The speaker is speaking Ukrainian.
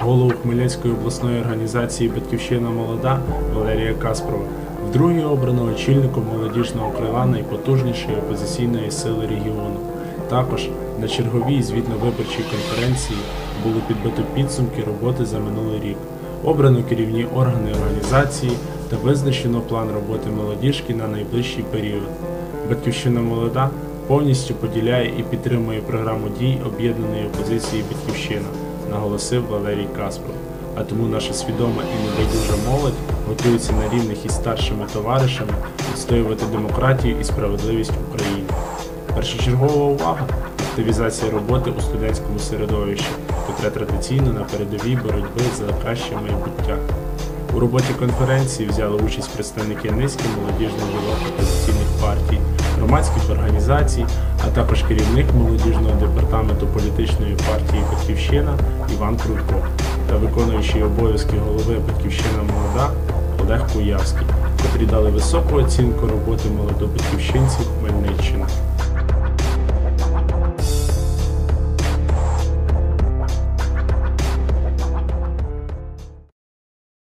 голову Хмельницької обласної організації Батьківщина Молода Валерія Каспрова. Вдруге обрано очільником молодіжного крила найпотужнішої опозиційної сили регіону. Також на черговій звітно-виборчій конференції було підбито підсумки роботи за минулий рік. Обрано керівні органи організації та визначено план роботи молодіжки на найближчий період. Батьківщина молода повністю поділяє і підтримує програму дій об'єднаної опозиції Батьківщина, наголосив Валерій Каспров. А тому наша свідома і небайдужа молодь готується на рівних із старшими товаришами відстоювати демократію і справедливість в Україні. Першочергова увага активізація роботи у студентському середовищі, котре традиційно на передовій боротьби за краще майбуття. У роботі конференції взяли участь представники низки молодіжних опозиційних партій, громадських організацій, а також керівник молодіжного департаменту політичної партії Батьківщина Іван Крутко та виконуючий обов'язки голови Батьківщина Молода Олег Куявський, котрі дали високу оцінку роботи молодобатківщинців Хмельниччини.